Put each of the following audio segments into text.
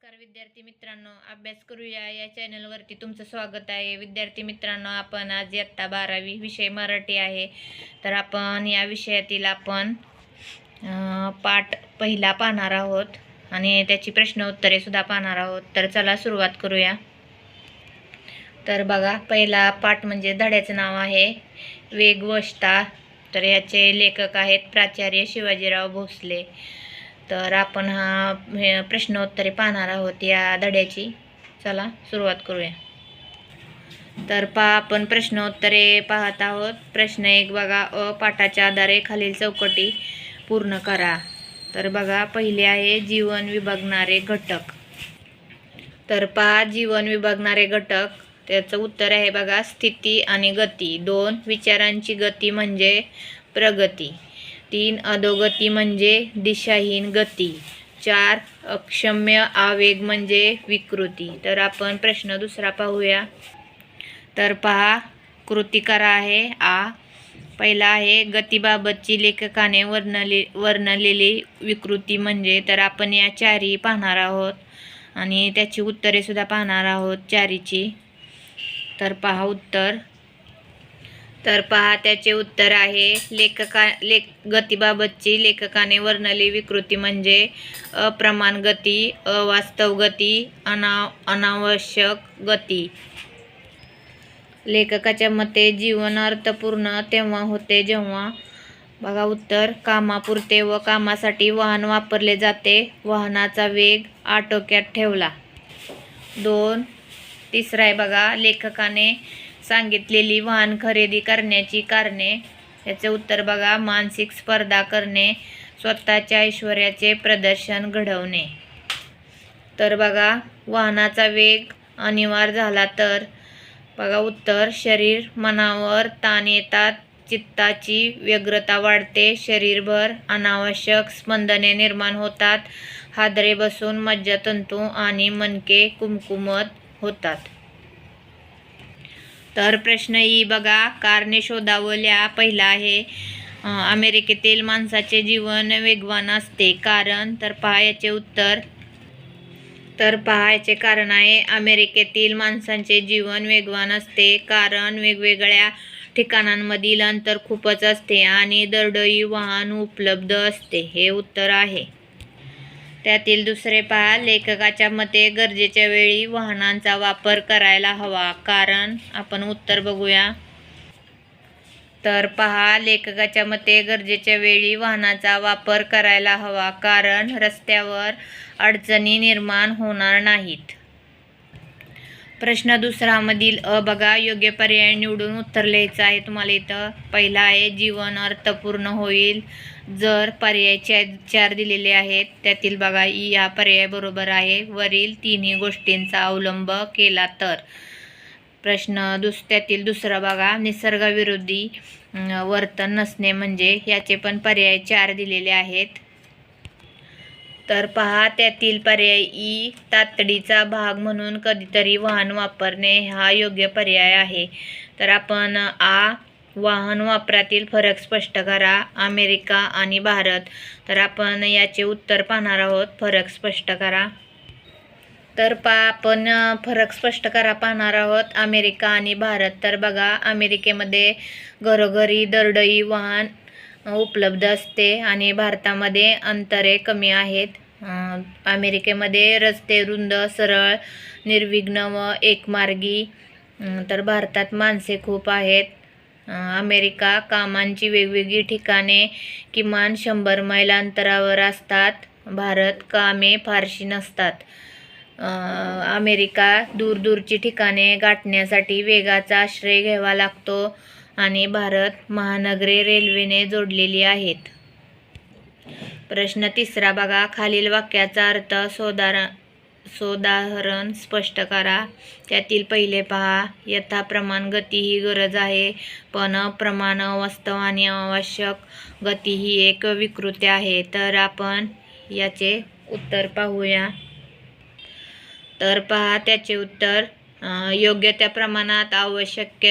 नमस्कार विद्यार्थी मित्रांनो अभ्यास करूया या चॅनलवरती तुमचं स्वागत आहे. विद्यार्थी मित्रांनो आपण आज इयत्ता बारावी विषय मराठी आहे. तर आपण या विषयातील आपण पाठ पहिला पाहणार आहोत आणि त्याची प्रश्न उत्तरे सुद्धा पाहणार आहोत. तर चला सुरुवात करूया. तर बघा पहिला पाठ म्हणजे धड्याचं नाव आहे. वेगवशता तर याचे लेखक आहेत प्राचार्य शिवाजीराव भोसले. तर आपण हा हे प्रश्नोत्तरे पाहणार आहोत या धड्याची. चला सुरुवात करूया. तर पहा आपण प्रश्नोत्तरे पाहत आहोत. प्रश्न एक बघा अ पाठाच्या आधारे खालील चौकटी पूर्ण करा. तर बघा पहिले आहे जीवन विभागणारे घटक. तर पहा जीवन विभागणारे घटक. त्याचं उत्तर आहे बघा स्थिती आणि गती. दोन विचारांची गती म्हणजे प्रगती. तीन अधोगती म्हणजे दिशाहीन गती. चार अक्षम्य आवेग म्हणजे विकृती. तर आपण प्रश्न दुसरा पाहूया. तर पहा कृतिकारा आहे आ. पहिला आहे गतीबाबतची लेखकाने वर्णले वर्णलेली विकृती म्हणजे तर आपण या चारी पाहणार आहोत. आणि त्याची उत्तरेसुद्धा पाहणार आहोत चारीची. तर पहा उत्तर. तर पहा त्याचे उत्तर आहे. लेखका लेख गतीबाबतची लेखकाने वर्णली विकृती म्हणजे अप्रमाण गती अवास्तव गती अना अनावश्यक गती. लेखकाच्या मते जीवन अर्थपूर्ण तेव्हा होते जेव्हा बघा उत्तर कामापुरते व कामासाठी वाहन वापरले जाते. वाहनाचा वेग आटोक्यात ठेवला. दोन तिसरा आहे बघा लेखकाने सांगितलेली वाहन खरेदी करण्याची कारणे. याचे उत्तर बघा. मानसिक स्पर्धा करणे स्वतःच्या ऐश्वर्याचे प्रदर्शन घडवणे. तर बघा वाहनाचा वेग अनिवार्य झाला तर? बघा उत्तर. शरीर मनावर ताण येतात. चित्ताची व्यग्रता वाढते. शरीरभर अनावश्यक स्पंदने निर्माण होतात. हादरे बसून मज्जातंतू आणि मनके कुमकुमत होतात. तर प्रश्न ई बघा कारणे शोधावल्या पहिला आहे. अमेरिकेतील माणसाचे जीवन वेगवान असते. कारण तर पहा याचे उत्तर. तर पहा याचे कारण आहे अमेरिकेतील माणसांचे जीवन वेगवान असते. कारण वेगवेगळ्या ठिकाणांमधील अंतर खूपच असते आणि दरडोई वाहन उपलब्ध असते. हे उत्तर आहे. त्यातील दुसरे पहा लेखकाच्या मते गरजेच्या वेळी वाहनांचा वापर करायला हवा. कारण आपण उत्तर बघूया. तर पहा लेखकाच्या मते गरजेच्या वेळी वाहनाचा वापर करायला हवा. कारण रस्त्यावर अडचणी निर्माण होणार नाहीत. प्रश्न दुसरामधील अ बघा योग्य पर्याय निवडून उत्तर लिहायचं आहे तुम्हाला इथं. पहिला आहे जीवन अर्थपूर्ण होईल. जर पर्याय चार दिलेले आहेत त्यातील बघा ई हा पर्याय बरोबर आहे. वरील तिन्ही गोष्टींचा अवलंब केला तर. प्रश्न दुस त्यातील दुसरा बघा निसर्गविरोधी वर्तन नसणे म्हणजे याचे पण पर्याय चार दिलेले आहेत. तर पहा त्यातील पर्याय ई तातडीचा भाग म्हणून कधीतरी वाहन वापरणे हा योग्य पर्याय आहे. तर आपण आ वाहन वापरातील फरक स्पष्ट करा. अमेरिका आणि भारत. तर आपण याचे उत्तर पाहणार आहोत. फरक स्पष्ट करा. तर पा आपण फरक स्पष्ट करा पाहणार आहोत. अमेरिका आणि भारत. तर बघा अमेरिकेमध्ये घरोघरी दरडई वाहन उपलब्ध असते आणि भारतामध्ये अंतरे कमी आहेत. अमेरिकेमध्ये रस्ते रुंद सरळ निर्विघ्न व एकमार्गी. तर भारतात माणसे खूप आहेत. अमेरिका कामांची वेगवेगळी ठिकाणे किमान शंभर मैल अंतरावर असतात. भारत कामे फारशी नसतात. अमेरिका दूरदूरची ठिकाणे गाठण्यासाठी वेगाचा आश्रय घ्यावा लागतो आणि भारत महानगरे रेल्वेने जोडलेली आहेत. प्रश्न तिसरा बघा. खालील वाक्याचा अर्थ सोदारा सोदाहरण स्पष्ट करा. त्यातील पहिले पहा यथाप्रमाण गती ही गरज आहे पण प्रमाण वास्तव आणि आवश्यक गती ही एक विकृती आहे. तर आपण याचे उत्तर पाहूया. तर पहा त्याचे उत्तर योग्य त्या प्रमाणात आवश्यक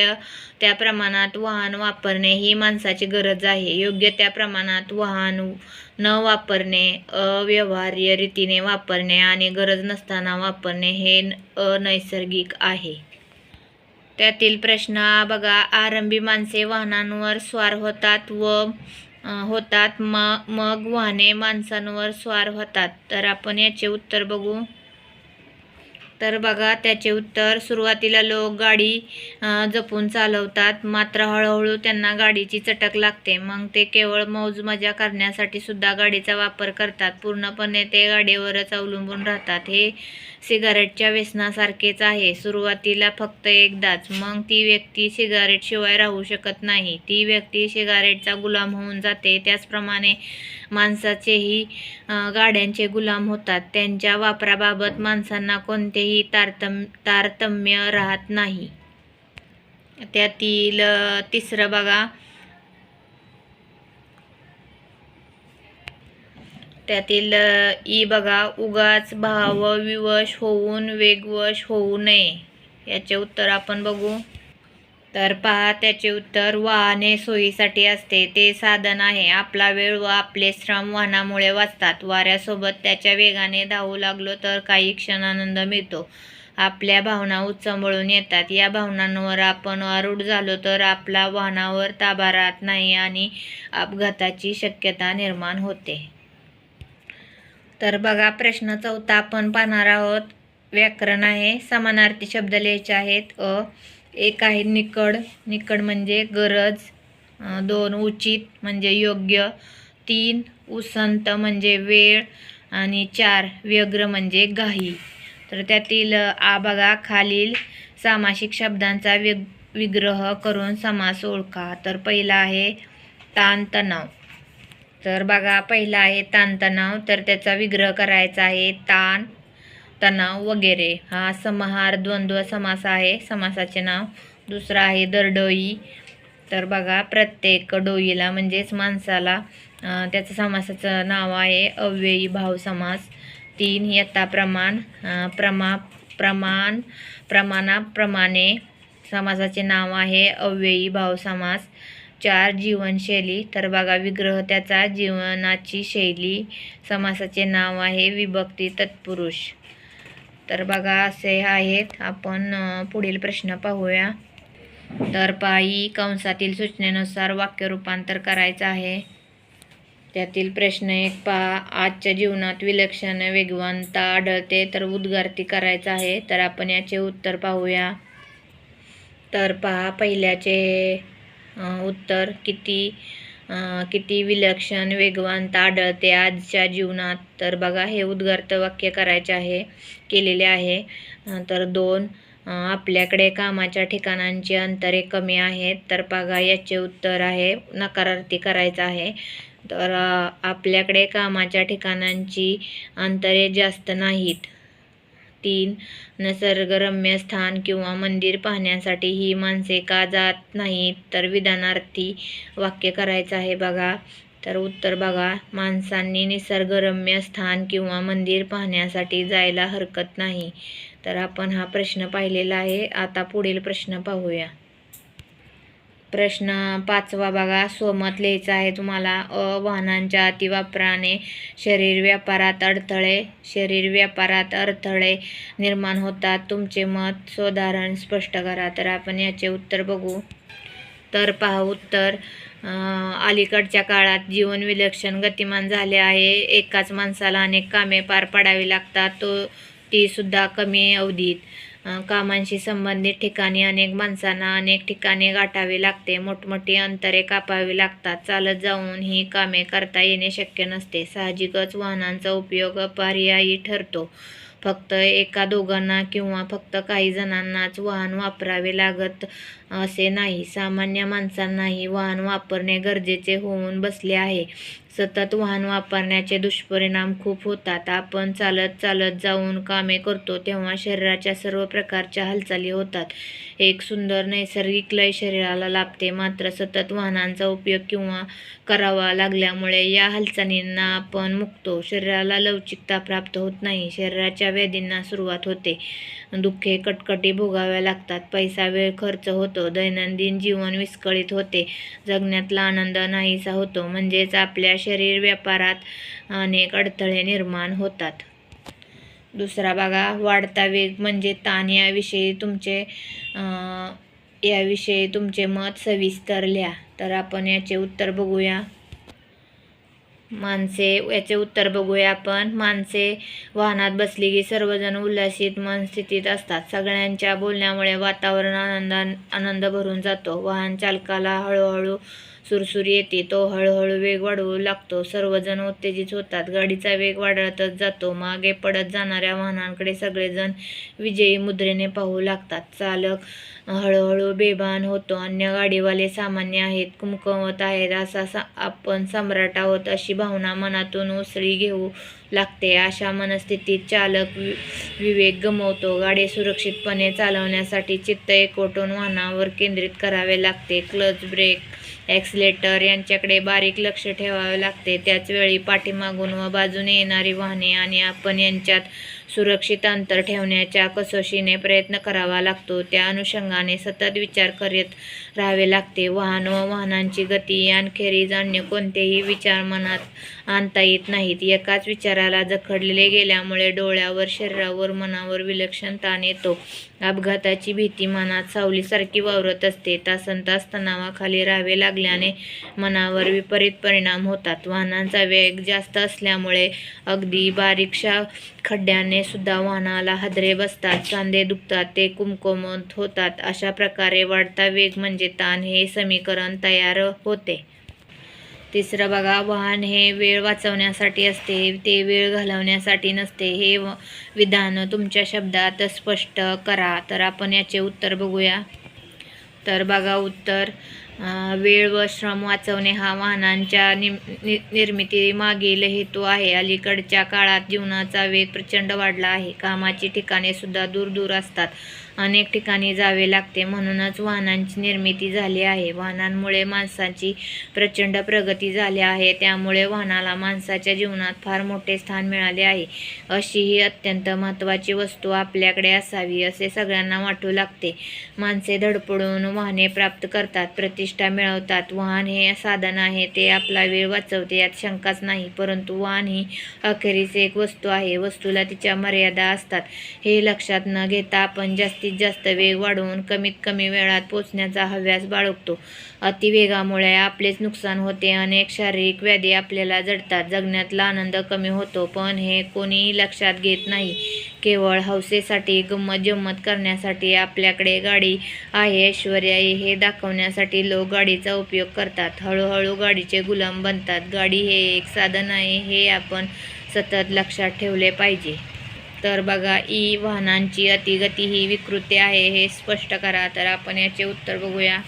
त्या प्रमाणात वाहन वापरणे ही माणसाची गरज आहे. योग्य त्या प्रमाणात वाहन न वापरणे अव्यवहार्य रीतीने वापरणे आणि गरज नसताना वापरणे हे न- अनैसर्गिक आहे. त्यातील प्रश्न बघा. आरंभी माणसे वाहनांवर स्वार होतात व होतात. म मग वाहने माणसांवर स्वार होतात. तर आपण याचे उत्तर बघू. तर बघा त्याचे उत्तर. सुरुवातीला लोक गाडी जपून चालवतात. मात्र हळूहळू त्यांना गाडीची चटक लागते. मग ते केवळ मौज मजा करण्यासाठी सुद्धा गाडीचा वापर करतात. पूर्णपणे ते गाडीवरच अवलंबून राहतात. हे सिगारेटच्या व्यसनासारखेच आहे. सुरुवातीला फक्त एकदाच. मग ती व्यक्ती सिगारेट शिवाय राहू शकत नाही. ती व्यक्ती सिगारेटचा गुलाम होऊन जाते. त्याचप्रमाणे माणसाचेही गाड्यांचे गुलाम होतात. त्यांच्या वापराबाबत माणसांना कोणतेही तारतम तारतम्य राहत नाही. त्यातील तिसरं बघा. त्यातील ई बघा. उगाच भाव विवश होऊन वेगवश होऊ नये. याचे उत्तर आपण बघू. तर पहा त्याचे उत्तर वाहने सोयीसाठी असते. ते साधन आहे. आपला वेळ व आपले श्रम वाहनामुळे वाचतात. वाऱ्यासोबत त्याच्या वेगाने धावू लागलो तर काही क्षण आनंद मिळतो. आपल्या भावना उचंबळून येतात. या भावनांवर आपण आरूढ झालो तर आपला वाहनावर ताबा राहत नाही आणि अपघाताची शक्यता निर्माण होते. तर बघा प्रश्न चौथा आपण पाहणार आहोत. व्याकरण आहे. समानार्थी शब्द लिहायचे आहेत. अ एक आहे निकड. निकड म्हणजे गरज. दोन उचित म्हणजे योग्य. तीन उसंत म्हणजे वेळ. आणि चार व्यग्र म्हणजे घाई. तर त्यातील आ बघा खालील सामासिक शब्दांचा विग विग्रह करून समास ओळखा. तर पहिला आहे ताणतणाव. तर बघा पहिला आहे ताणतणाव. तर त्याचा विग्रह करायचा आहे ताण. तणाव वगैरे. हा समाहार द्वंद्व समास आहे. समासाचे नाव. दुसरा आहे दरडोई. तर बघा प्रत्येक डोईला म्हणजेच माणसाला त्याचं समासाचं नाव आहे अव्ययी भाव समास. तीन यथा प्रमाण प्रमा प्रमाण प्रमाणाप्रमाणे समासाचे नाव आहे अव्ययी भाव समास. चार जीवनशैली. तर बघा विग्रह त्याचा जीवनाची शैली. समासाचे नाव आहे विभक्ती तत्पुरुष. तर बघा असे आहेत. आपण पुढील प्रश्न पाहूया. तर पायी कंसातील सूचनेनुसार वाक्य रूपांतर करायचं आहे. त्यातील प्रश्न एक पहा. आजच्या जीवनात विलक्षण वेगवानता आढळते तर उद्गारती करायचा आहे. तर आपण याचे उत्तर पाहूया. तर पहा पहिल्याचे उत्तर किती? किती विलक्षण वेगवानता आढळते आजच्या जीवनात. तर बघा हे उद्गर्त वाक्य करायचे आहे केलेले आहे. तर दोन आपल्याकडे कामाच्या ठिकाणांची अंतरे कमी आहेत. तर बघा याचे उत्तर आहे नकारार्थी करायचं आहे. तर आपल्याकडे कामाच्या ठिकाणांची अंतरे जास्त नाहीत. तीन. निसर्गरम्य स्थान किंवा मंदिर पाहण्यासाठी ही माणसे का जात नाहीत? तर विधानार्थी वाक्य करायचं आहे बघा. तर उत्तर बघा. माणसांनी निसर्गरम्य स्थान किंवा मंदिर पाहण्यासाठी जायला हरकत नाही. तर आपण हा प्रश्न पाहिलेला आहे. आता पुढील प्रश्न पाहूया. प्रश्न पाचवा बघा. स्वमत लिहायचं आहे तुम्हाला. अ वाहनांच्या अतिवापराने शरीर व्यापारात अडथळे शरीर व्यापारात अडथळे निर्माण होतात. तुमचे मत स्वधारण स्पष्ट करा. तर आपण याचे उत्तर बघू. तर पहा उत्तर. अलीकडच्या काळात जीवन विलक्षण गतिमान झाले आहे. एकाच माणसाला अनेक कामे पार पाडावी लागतात. तो ती सुद्धा कमी अवधीत. कामांशी संबंधित ठिकाणी अनेक माणसांना अनेक ठिकाणी गाठावे लागते. मोठमोठी अंतरे कापावी लागतात. चालत जाऊन ही कामे करता येणे शक्य नसते. साहजिकच वाहनांचा उपयोग पर्यायी ठरतो. फक्त एका दोघांना किंवा फक्त काही जणांनाच वाहन वापरावे लागत असे नाही. सामान्य माणसांनाही वाहन वापरणे गरजेचे होऊन बसले आहे. सतत वाहन वापरण्याचे दुष्परिणाम खूप होतात. आपण चालत चालत जाऊन कामे करतो तेव्हा शरीराच्या सर्व प्रकारच्या हालचाली होतात. एक सुंदर नैसर्गिक लय शरीराला लाभते. मात्र सतत वाहनांचा उपयोग किंवा करावा लागल्यामुळे या हालचालींना आपण मुकतो. शरीराला लवचिकता प्राप्त होत नाही. शरीराच्या व्याधींना सुरुवात होते. दुःखे कटकटी भोगाव्या लागतात. पैसा वेळ खर्च होतो. दैनंदिन जीवन विस्कळीत होते. जगण्यातला आनंद नाहीसा होतो. म्हणजेच आपल्या शरीर व्यापारात अनेक अडथळे निर्माण होतात. दुसरा बघा वाढता वेग म्हणजे ताण याविषयी तुमचे याविषयी तुमचे मत सविस्तर लिहा तर आपण याचे उत्तर बघूया. माणसे याचे उत्तर बघूया आपण. माणसे वाहनात बसली की सर्वजण उल्हासित मनस्थितीत असतात. सगळ्यांच्या बोलण्यामुळे वातावरण आनंद आनंद भरून जातो. वाहन चालकाला हळूहळू सुरसुरी येते तो हळूहळू वेग वाढवू लागतो. सर्वजण उत्तेजित होतात. गाडीचा वेग वाढतच जातो. मागे पडत जाणाऱ्या वाहनांकडे सगळेजण विजयी मुद्रेने पाहू लागतात. चालक हळूहळू बेभान होतो. अन्य गाडीवाले सामान्य आहेत कुमकवत आहेत. असा सा आपण सम्राट आहोत अशी भावना मनातून उसळी घेऊ लागते. अशा मनस्थितीत चालक वि विवेक गमवतो. गाडी सुरक्षितपणे चालवण्यासाठी चित्त एकवटून वाहनावर केंद्रित करावे लागते. क्लच ब्रेक ॲक्सिलेटर यांच्याकडे बारीक लक्ष ठेवावे लागते. त्याचवेळी पाठीमागून व बाजूने येणारी वाहने आणि आपण यांच्यात सुरक्षित अंतर ठेवण्याच्या कसोशीने प्रयत्न करावा लागतो. त्या अनुषंगाने सतत विचार करत राहावे लागते. वाहन व वाहनांची गती यांखेरीज अन्य कोणतेही विचार मनात आणता येत नाहीत. एकाच विचाराला जखडलेले गेल्यामुळे डोळ्यावर शरीरावर मनावर विलक्षण ताण येतो. अपघाताची भीती मनात सावलीसारखी वावरत असते. तासन तास तणावाखाली राहावे लागल्याने मनावर विपरीत परिणाम होतात. वाहनांचा वेग जास्त असल्यामुळे अगदी बारीकशा खड्ड्याने सुद्धा वाहनाला हादरे बसतात कांदे दुखतात ते कुमकुमत होतात. अशा प्रकारे वाढता वेग म्हणजे ताण हे समीकरण तयार होते. तिसरं बघा वाहन हे वेळ वाचवण्यासाठी असते ते वेळ घालवण्यासाठी नसते. हे विधान तुमच्या शब्दात स्पष्ट करा. तर आपण याचे उत्तर बघूया. तर बघा उत्तर वेळ व श्रम वाचवणे हा वाहनांच्या निम नि निर्मितीमागील हेतू आहे. अलीकडच्या काळात जीवनाचा वेग प्रचंड वाढला आहे. कामाची ठिकाणे सुद्धा दूर दूर असतात. अनेक ठिकाणी जावे लागते. म्हणूनच वाहनांची निर्मिती झाली आहे. वाहनांमुळे माणसाची प्रचंड प्रगती झाली आहे. त्यामुळे वाहनाला माणसाच्या जीवनात फार मोठे स्थान मिळाले आहे. अशी ही अत्यंत महत्त्वाची वस्तू आपल्याकडे असावी असे सगळ्यांना वाटू लागते. माणसे धडपडून वाहने प्राप्त करतात. प्रतिष्ठा मिळवतात. वाहन हे साधन आहे. ते आपला वेळ वाचवते. यात शंकाच नाही परंतु वाहन ही अखेरीस एक वस्तू आहे. वस्तूला तिच्या मर्यादा असतात. हे लक्षात न घेता आपण जास्तीत जास्त वेग वाढवून कमीत कमी वेळात पोचण्याचा हव्यास बाळगतो. अतिवेगामुळे आपलेच नुकसान होते. अनेक शारीरिक व्याधी आपल्याला जडतात. जगण्यातला आनंद कमी होतो पण हे कोणीही लक्षात घेत नाही. केवळ हौसेसाठी गंमत जम्मत करण्यासाठी आपल्याकडे गाडी आहे. ऐश्वर्याई हे दाखवण्यासाठी लोक गाडीचा उपयोग करतात. हळूहळू गाडीचे गुलाम बनतात. गाडी हे एक साधन आहे हे आपण सतत लक्षात ठेवले पाहिजे. तर बघा ई वाहनांची अतिगती ही विकृती आहे हे स्पष्ट करा. तर आपण याचे उत्तर बघूया.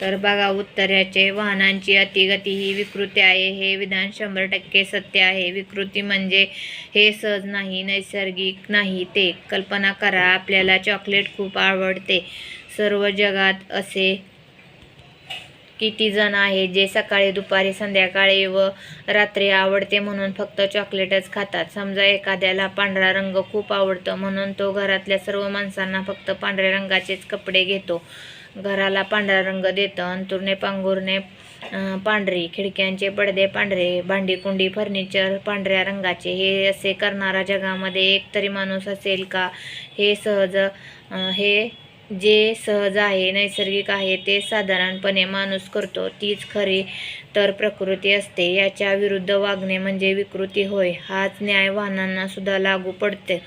तर बघा उत्तराचे वाहनांची अतिगती ही विकृती आहे. हे विधान शंभर टक्के सत्य आहे. विकृती म्हणजे हे सहज नाही नैसर्गिक नाही ते. कल्पना करा आपल्याला चॉकलेट खूप आवडते. सर्व जगात असे किती जण आहेत जे सकाळी दुपारी संध्याकाळी व रात्री आवडते म्हणून फक्त चॉकलेटच खातात. समजा एखाद्याला पांढरा रंग खूप आवडतो म्हणून तो घरातल्या सर्व माणसांना फक्त पांढऱ्या रंगाचेच कपडे घेतो. घराला पांढरा रंग देतं अंतुरणे पांघुरणे पांढरी खिडक्यांचे पडदे पांढरे भांडी कुंडी फर्निचर पांढऱ्या रंगाचे. हे असे करणारा जगामध्ये एक तरी माणूस असेल का? हे सहज हे जे सहज आहे नैसर्गिक आहे ते साधारणपणे माणूस करतो. तीच खरी तर प्रकृती असते. याच्या विरुद्ध वागणे म्हणजे विकृती होय. हाच न्याय वाहनांना सुद्धा लागू पडते.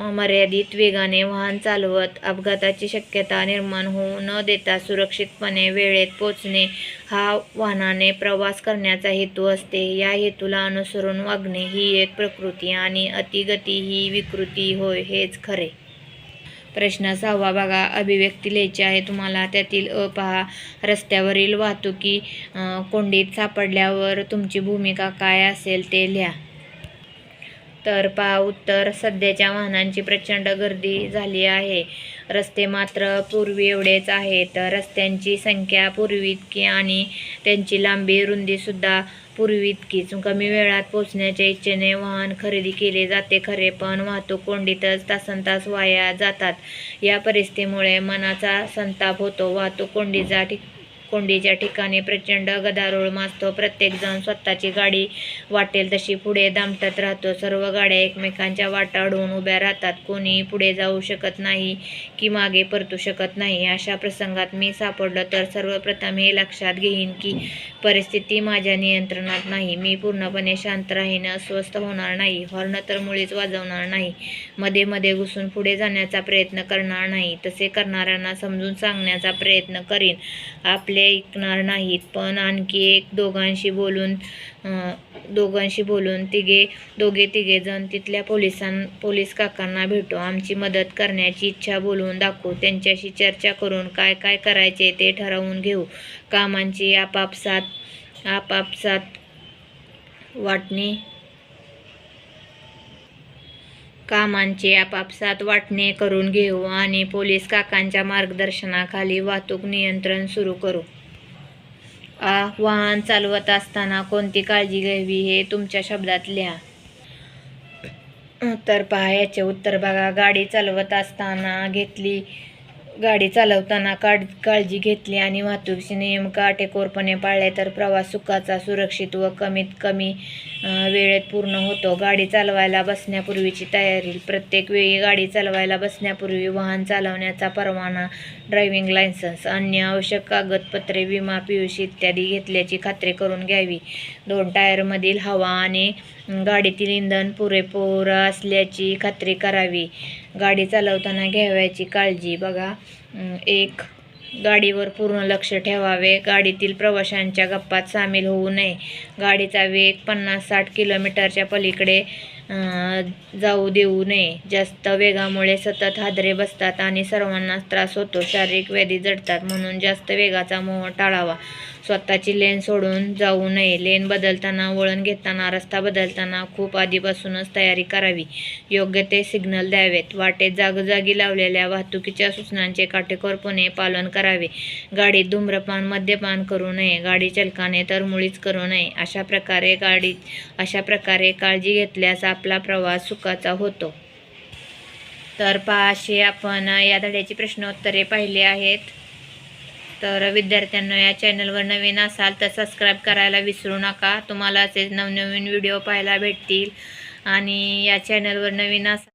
मर्यादित वेगाने वाहन चालवत अपघाताची शक्यता निर्माण होऊ न देता सुरक्षितपणे वेळेत पोचणे हा वाहनाने प्रवास करण्याचा हेतू असते. या हेतूला अनुसरून वागणे ही एक प्रकृती आणि अतिगती ही विकृती होय हेच खरे. प्रश्न सहावा बघा. अभिव्यक्ती लिहायची आहे तुम्हाला. त्यातील अ पहा. रस्त्यावरील वाहतुकी कोंडीत सापडल्यावर तुमची भूमिका काय असेल ते लिहा. तर पहा उत्तर सध्याच्या वाहनांची प्रचंड गर्दी झाली आहे. रस्ते मात्र पूर्वी एवढेच आहेत. तर रस्त्यांची संख्या पूर्वी इतकी आणि त्यांची लांबी रुंदीसुद्धा पूर्वी इतकीच. कमी वेळात पोहोचण्याच्या इच्छेने वाहन खरेदी केले जाते खरे पण वाहतूक कोंडीतच तासन तास वाया जातात. या परिस्थितीमुळे मनाचा संताप होतो. वाहतूक कोंडीचा ठिक कोंडीच्या ठिकाणी प्रचंड गदारोळ माजतो. प्रत्येकजण स्वतःची गाडी वाटेल तशी पुढे दामटत राहतो. सर्व गाड्या एकमेकांच्या वाटा अडवून उभ्या राहतात. कोणी पुढे जाऊ शकत नाही की मागे परतू शकत नाही. अशा प्रसंगात मी सापडलं तर सर्वप्रथम हे लक्षात घेईन की परिस्थिती माझ्या नियंत्रणात नाही. मी पूर्णपणे शांत राहीन अस्वस्थ होणार नाही. हॉर्न तर मुळीच वाजवणार नाही. मध्ये मध्ये घुसून पुढे जाण्याचा प्रयत्न करणार नाही. तसे करणाऱ्यांना समजून सांगण्याचा प्रयत्न करीन. आपले ऐकणार नाहीत. पण आणखी एक दोघांशी बोलून दोघांशी बोलून तिघे दोघे तिघे जण तिथल्या पोलिसां पोलीस काकांना भेटू. आमची मदत करण्याची इच्छा बोलवून दाखवू. त्यांच्याशी चर्चा करून काय काय करायचे ते ठरवून घेऊ. कामांची आपापसात आपापसात वाटणी कामांचे आपापसात वाटणे करून घेऊ आणि पोलीस काकांच्या मार्गदर्शनाखाली वाहतूक नियंत्रण सुरू करू. आ वाहन चालवत असताना कोणती काळजी घ्यावी हे तुमच्या शब्दात लिहा. तर पहा याचे उत्तर बघा. गाडी चालवत असताना घेतली गाडी चालवताना काळ काळजी घेतली आणि वाहतुकीचे नियम काटेकोरपणे पाळले तर प्रवास सुखाचा सुरक्षित व कमीत कमी वेळेत पूर्ण होतो. गाडी चालवायला बसण्यापूर्वीची तयारी. प्रत्येक वेळी गाडी चालवायला बसण्यापूर्वी वाहन चालवण्याचा परवाना ड्रायव्हिंग लायसन्स अन्य आवश्यक कागदपत्रे विमा पियुष इत्यादी घेतल्याची खात्री करून घ्यावी. दोन टायरमधील हवा आणि गाडीतील इंधन पुरेपूर असल्याची खात्री करावी. गाडी चालवताना घ्यावयाची काळजी बघा. एक गाडीवर पूर्ण लक्ष ठेवावे. गाडीतील प्रवाशांच्या गप्पात सामील होऊ नये. गाडीचा वेग पन्नास साठ किलोमीटरच्या पलीकडे जाऊ देऊ नये. जास्त वेगामुळे सतत हादरे बसतात आणि सर्वांनाच त्रास होतो. शारीरिक व्याधी जडतात म्हणून जास्त वेगाचा मोह टाळावा. स्वतःची लेन सोडून जाऊ नये. लेन बदलताना वळण घेताना रस्ता बदलताना खूप आधीपासूनच तयारी करावी. योग्य ते सिग्नल द्यावेत. वाटेत जागोजागी लावलेल्या वाहतुकीच्या सूचनांचे काटेकोरपणे पालन करावे. गाडीत धूम्रपान मद्यपान करू नये. गाडी चालकाने तर मुळीच करू नये. अशा प्रकारे गाडी अशा प्रकारे काळजी घेतल्यास आपला प्रवास सुखाचा होतो. तर पहाशी आपण या धड्याची प्रश्नोत्तरे पाहिली आहेत. तर विद्यार्थ्यांना या चॅनलवर नवीन असाल तर सबस्क्राईब करायला विसरू नका. तुम्हाला असेच नवनवीन व्हिडिओ पाहायला भेटतील. आणि या चॅनलवर नवीन असाल